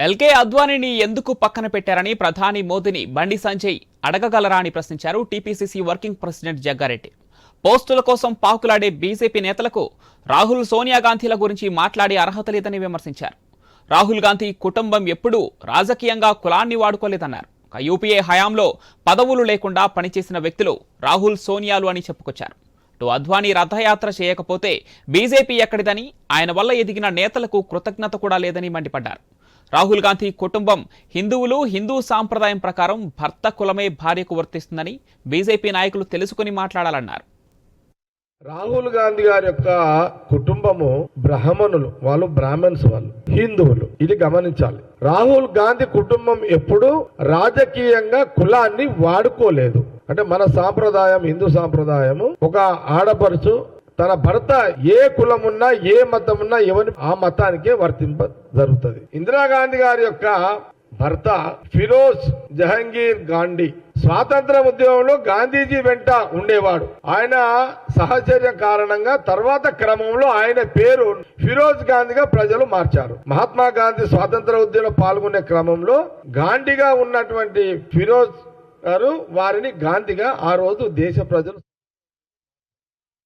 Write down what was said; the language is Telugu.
ఎల్కే అద్వానీని ఎందుకు పక్కన పెట్టారని ప్రధాని మోదీని బండి సంజయ్ అడగగలరా అని ప్రశ్నించారు టీపీసీసీ వర్కింగ్ ప్రెసిడెంట్ జగ్గారెడ్డి. పోస్టుల కోసం పాకులాడే బీజేపీ నేతలకు రాహుల్ సోనియా గాంధీల గురించి మాట్లాడే అర్హత లేదని విమర్శించారు. రాహుల్ గాంధీ కుటుంబం ఎప్పుడూ రాజకీయంగా కులాన్ని వాడుకోలేదన్నారు. యూపీఏ హయాంలో పదవులు లేకుండా పనిచేసిన వ్యక్తులు రాహుల్ సోనియాలు అని చెప్పుకొచ్చారు. అటు అద్వానీ రథయాత్ర చేయకపోతే బీజేపీ ఎక్కడిదని ఆయన వల్ల ఎదిగిన నేతలకు కృతజ్ఞత కూడా లేదని మండిపడ్డారు. రాహుల్ గాంధీ కుటుంబం హిందువులు హిందూ సాంప్రదాయం ప్రకారం భర్త కులమే భార్యకు వర్తిస్తుందని బీజేపీ నాయకులు తెలుసుకుని మాట్లాడాలన్నారు. రాహుల్ గాంధీ గారి యొక్క కుటుంబము బ్రాహ్మణులు వాళ్ళు బ్రాహ్మణ్స్ వాళ్ళు హిందువులు. ఇది గమనించాలి. రాహుల్ గాంధీ కుటుంబం ఎప్పుడు రాజకీయంగా కులాన్ని వాడుకోలేదు. అంటే మన సాంప్రదాయం హిందూ సాంప్రదాయము ఒక ఆడపడుచు తన భర్త ఏ కులం ఉన్నా ఏ మతం ఉన్నా ఎవరి ఆ మతానికే వర్తింప జరుగుతుంది. ఇందిరాగాంధీ గారి యొక్క భర్త ఫిరోజ్ జహంగీర్ గాంధీ స్వాతంత్ర ఉద్యమంలో గాంధీజీ వెంట ఉండేవాడు. ఆయన సహచర్యం కారణంగా తర్వాత క్రమంలో ఆయన పేరు ఫిరోజ్ గాంధీగా ప్రజలు మార్చారు. మహాత్మా గాంధీ స్వాతంత్ర ఉద్యమంలో పాల్గొనే క్రమంలో గాంధీగా ఉన్నటువంటి ఫిరోజ్ గారు వారిని గాంధీగా ఆ రోజు దేశ ప్రజలు